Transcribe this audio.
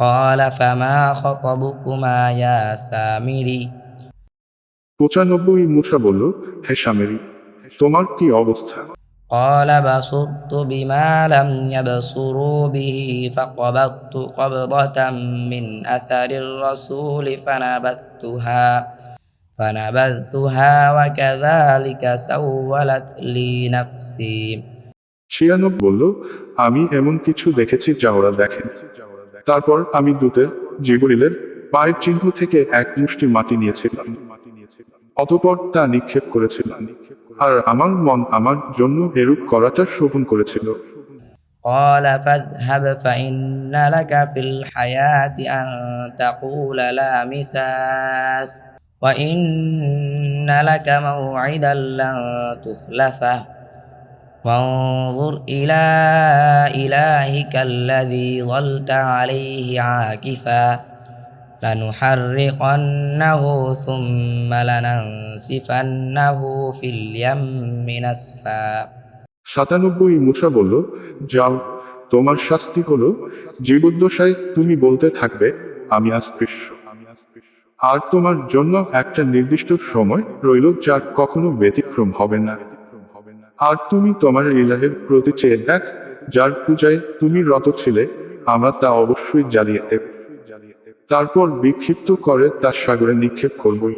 قال فما خطبكما يا سامري পঁচানব্বই মুসা বলল হে স্বামীরি তোমার কি অবস্থা قال بصرت بما لم يبصروا به فقبضت قبضة من أثر الرسول فنبذتها فنبذتها وكذلك سولت لي نفسي ছিয়ানব বলল আমি এমন কিছু দেখেছি যা ওরা দেখেন তারপর আমি দূতের জিবরিলের পায়ের চিহ্ন থেকে এক মুষ্টি মাটি নিয়েছিলাম অতপর তা নিক্ষেপ করেছিলাম আর আমার মন আমার জন্য এরূপ করাটা শোভন করেছিল قال فاذهب فإن لك في الحياة أن تقول لا مساس وإن لك موعدا لن تخلفه وانظر إلى إلهك الذي ظلت عليه عاكفا لنحرقنه ثم لننسفنه في اليم نسفا সাতানব্বই মুসা বলল যাও তোমার শাস্তি হলো জীবদ্দশায় তুমি বলতে থাকবে আমি অস্পৃশ্য আর তোমার জন্য একটা নির্দিষ্ট সময় রইল যার কখনো ব্যতিক্রম হবে না আর তুমি তোমার ইলাহের প্রতি চেয়ে দেখ, যার পূজায় তুমি রত ছিলে, আমরা তা অবশ্যই জ্বালিয়ে দেব। তারপর বিক্ষিপ্ত করে তার সাগরে নিক্ষেপ করবই।